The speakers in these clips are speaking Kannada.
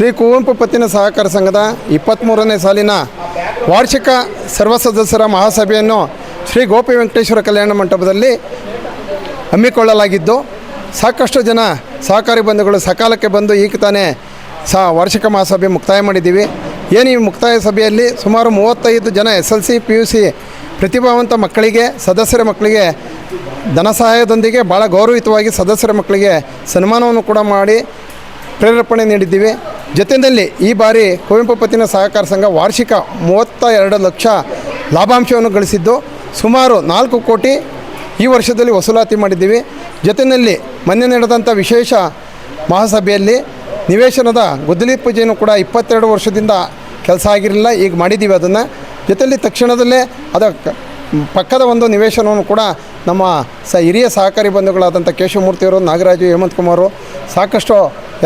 ಶ್ರೀ ಕುವೆಂಪು ಪತ್ತಿನ ಸಹಕಾರ ಸಂಘದ ಇಪ್ಪತ್ತ್ಮೂರನೇ ಸಾಲಿನ ವಾರ್ಷಿಕ ಸರ್ವ ಸದಸ್ಯರ ಮಹಾಸಭೆಯನ್ನು ಶ್ರೀ ಗೋಪಿ ವೆಂಕಟೇಶ್ವರ ಕಲ್ಯಾಣ ಮಂಟಪದಲ್ಲಿ ಹಮ್ಮಿಕೊಳ್ಳಲಾಗಿದ್ದು, ಸಾಕಷ್ಟು ಜನ ಸಹಕಾರಿ ಬಂಧುಗಳು ಸಕಾಲಕ್ಕೆ ಬಂದು ಈಗ ತಾನೇ ಸಹ ವಾರ್ಷಿಕ ಮಹಾಸಭೆ ಮುಕ್ತಾಯ ಮಾಡಿದ್ದೀವಿ. ಏನು ಈ ಮುಕ್ತಾಯ ಸಭೆಯಲ್ಲಿ ಸುಮಾರು ಮೂವತ್ತೈದು ಜನ S L C, P U C ಪ್ರತಿಭಾವಂತ ಮಕ್ಕಳಿಗೆ, ಸದಸ್ಯರ ಮಕ್ಕಳಿಗೆ ಧನ ಸಹಾಯದೊಂದಿಗೆ ಭಾಳ ಗೌರವಯುತವಾಗಿ ಸದಸ್ಯರ ಮಕ್ಕಳಿಗೆ ಸನ್ಮಾನವನ್ನು ಕೂಡ ಮಾಡಿ ಪ್ರೇರೇಪಣೆ ನೀಡಿದ್ದೀವಿ. ಜೊತೆಯಲ್ಲಿ ಈ ಬಾರಿ ಕುವೆಂಪು ಪತ್ತಿನ ಸಹಕಾರ ಸಂಘ ವಾರ್ಷಿಕ ಮೂವತ್ತ ಎರಡು ಲಕ್ಷ ಲಾಭಾಂಶವನ್ನು ಗಳಿಸಿದ್ದು ಸುಮಾರು ನಾಲ್ಕು ಕೋಟಿ ಈ ವರ್ಷದಲ್ಲಿ ವಸೂಲಾತಿ ಮಾಡಿದ್ದೀವಿ. ಜೊತೆಯಲ್ಲಿ ಮೊನ್ನೆ ನಡೆದಂಥ ವಿಶೇಷ ಮಹಾಸಭೆಯಲ್ಲಿ ನಿವೇಶನದ ಗುದ್ದಲಿ ಪೂಜೆಯನ್ನು ಕೂಡ ಇಪ್ಪತ್ತೆರಡು ವರ್ಷದಿಂದ ಕೆಲಸ ಆಗಿರಲಿಲ್ಲ, ಈಗ ಮಾಡಿದ್ದೀವಿ ಅದನ್ನು. ಜೊತೆಯಲ್ಲಿ ತಕ್ಷಣದಲ್ಲೇ ಅದ ಪಕ್ಕದ ಒಂದು ನಿವೇಶನವನ್ನು ಕೂಡ ನಮ್ಮ ಸ, ಹಿರಿಯ ಸಹಕಾರಿ ಬಂಧುಗಳಾದಂಥ ಕೇಶವಮೂರ್ತಿಯವರು, ನಾಗರಾಜು, ಹೇಮಂತ್ ಕುಮಾರು ಸಾಕಷ್ಟು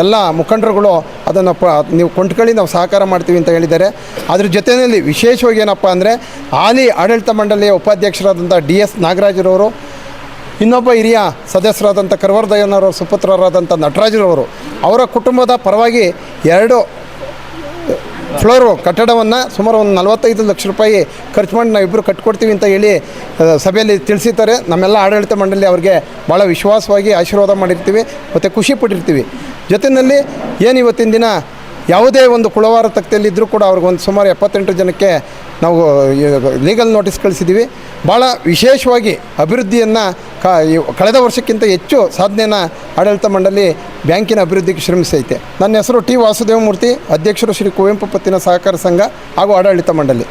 ಎಲ್ಲ ಮುಖಂಡರುಗಳು ಅದನ್ನು ಪ ನೀವು ಕೊಂಡ್ಕೊಳ್ಳಿ, ನಾವು ಸಹಕಾರ ಮಾಡ್ತೀವಿ ಅಂತ ಹೇಳಿದ್ದಾರೆ. ಅದ್ರ ಜೊತೆಯಲ್ಲಿ ವಿಶೇಷವಾಗಿ ಏನಪ್ಪ ಅಂದರೆ, ಹಾಲಿ ಆಡಳಿತ ಮಂಡಳಿಯ ಉಪಾಧ್ಯಕ್ಷರಾದಂಥ ಡಿ ಎಸ್ ನಾಗರಾಜರವರು, ಇನ್ನೊಬ್ಬ ಹಿರಿಯ ಸದಸ್ಯರಾದಂಥ ಕರ್ವರ್ದಯ್ಯನವರ ಸುಪುತ್ರರಾದಂಥ ನಟರಾಜರವರು, ಅವರ ಕುಟುಂಬದ ಪರವಾಗಿ ಎರಡು ಫ್ಲೋರು ಕಟ್ಟಡವನ್ನು ಸುಮಾರು ಒಂದು ನಲವತ್ತೈದು ಲಕ್ಷ ರೂಪಾಯಿ ಖರ್ಚು ಮಾಡಿ ನಾವು ಇಬ್ಬರು ಕಟ್ಕೊಡ್ತೀವಿ ಅಂತ ಹೇಳಿ ಸಭೆಯಲ್ಲಿ ತಿಳಿಸಿದ್ದಾರೆ ನಮ್ಮೆಲ್ಲ ಆಡಳಿತ ಮಂಡಳಿ ಅವರಿಗೆ ಭಾಳ ವಿಶ್ವಾಸವಾಗಿ ಆಶೀರ್ವಾದ ಮಾಡಿರ್ತೀವಿ, ಮತ್ತು ಖುಷಿ ಪಟ್ಟಿರ್ತೀವಿ. ಜೊತೆಯಲ್ಲಿ ಏನು ಇವತ್ತಿನ ದಿನ? ಯಾವುದೇ ಒಂದು ಕುಳವಾರ ತಕ್ತೆಯಲ್ಲಿದ್ದರೂ ಕೂಡ ಅವ್ರಿಗೆ ಒಂದು ಸುಮಾರು ಎಪ್ಪತ್ತೆಂಟು ಜನಕ್ಕೆ ನಾವು ಲೀಗಲ್ ನೋಟಿಸ್ ಕಳಿಸಿದ್ದೀವಿ. ಭಾಳ ವಿಶೇಷವಾಗಿ ಅಭಿವೃದ್ಧಿಯನ್ನು ಕಳೆದ ವರ್ಷಕ್ಕಿಂತ ಹೆಚ್ಚು ಸಾಧನೆಯನ್ನು ಆಡಳಿತ ಮಂಡಳಿ ಬ್ಯಾಂಕಿನ ಅಭಿವೃದ್ಧಿಗೆ ಶ್ರಮಿಸೈತೆ. ನನ್ನ ಹೆಸರು ಟಿ ವಾಸುದೇವಮೂರ್ತಿ, ಅಧ್ಯಕ್ಷರು ಶ್ರೀ ಕುವೆಂಪು ಪತ್ತಿನ ಸಹಕಾರ ಸಂಘ ಹಾಗೂ ಆಡಳಿತ ಮಂಡಳಿ.